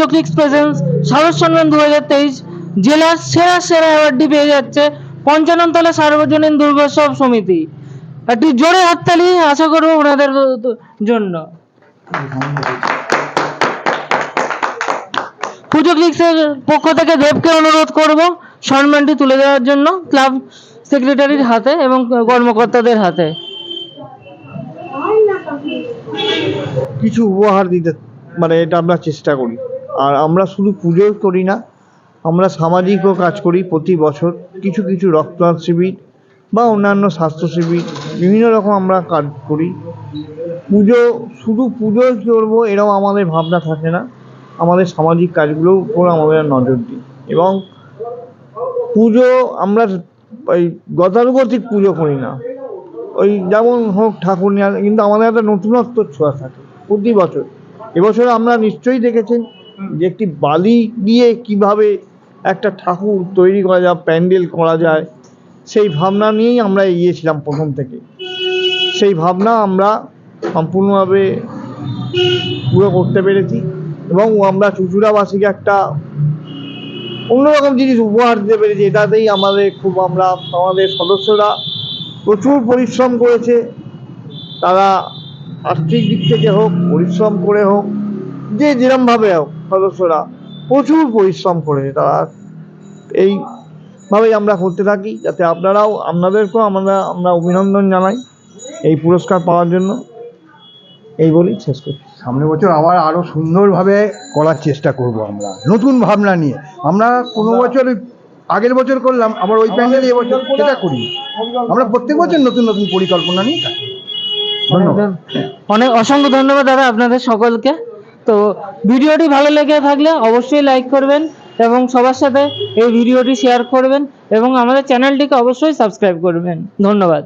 পুজো clicks presence সম্মান দু হাজার তেইশ, জেলার সেরা সেরা অ্যাওয়ার্ডটি পেয়ে যাচ্ছে পঞ্চাননতলা সার্বজনীন দুর্গোৎসব সমিতি। একটি জোরে হাততালি আশা করব ওনাদের জন্য। পুজো ক্লিক্সের পক্ষ থেকে দেবকে অনুরোধ করব সম্মানটি তুলে দেওয়ার জন্য ক্লাব সেক্রেটারির হাতে এবং কর্মকর্তাদের হাতে। কিছু উপহার দিতে মানে এটা আমরা চেষ্টা করি। আর আমরা শুধু পুজোই করি না, আমরা সামাজিকও কাজ করি প্রতি বছর। কিছু কিছু রক্তদান শিবির বা অন্যান্য স্বাস্থ্য শিবির, বিভিন্ন রকম আমরা কাজ করি। পুজো, শুধু পুজোই করব এরকম আমাদের ভাবনা থাকে না। আমাদের সামাজিক কাজগুলোর উপর আমাদের নজর দিই। এবং পুজো আমরা ওই গতানুগতিক পুজো করি না। ওই যেমন হোক ঠাকুর নেওয়া কিন্তু আমাদের একটা নতুনত্ব ছোঁয়া থাকে প্রতি বছর। এবছর আমরা নিশ্চয়ই দেখেছেন যে একটি বালি দিয়ে কীভাবে একটা ঠাকুর তৈরি করা যায়, প্যান্ডেল করা যায়, সেই ভাবনা নিয়েই আমরা এগিয়েছিলাম প্রথম থেকে। সেই ভাবনা আমরা সম্পূর্ণভাবে পুরো করতে পেরেছি এবং আমরা চুচুড়াবাসীকে একটা অন্যরকম জিনিস উপহার দিতে পেরেছি। এটাতেই আমাদের খুব আমরা, আমাদের সদস্যরা প্রচুর পরিশ্রম করেছে। তারা আর্থিক দিক থেকে হোক, পরিশ্রম করে হোক, যে যেরমভাবে হোক। সদস্যরা প্রচুর পরিশ্রম করেছে তারা এইভাবেই আমরা করতে থাকি যাতে আপনারাও আপনাদেরকেও আমরা আমরা অভিনন্দন জানাই এই পুরস্কার পাওয়ার জন্য। এই বলেই শেষ করছি। সামনের বছর আবার আরও সুন্দরভাবে করার চেষ্টা করব আমরা নতুন ভাবনা নিয়ে। আমরা কোনো বছর আগের বছর করলাম আবার ওই প্যান্ডেল এবছর সেটা করি আমরা প্রত্যেক বছর নতুন নতুন পরিকল্পনা নিয়ে। ধন্যবাদ। অনেক অসংখ্য ধন্যবাদ দাদা আপনাদের সকলকে। তো ভিডিওটি ভালো লেগে থাকলে অবশ্যই লাইক করবেন এবং সবার সাথে এই ভিডিওটি শেয়ার করবেন এবং আমাদের চ্যানেলটিকে অবশ্যই সাবস্ক্রাইব করবেন। ধন্যবাদ।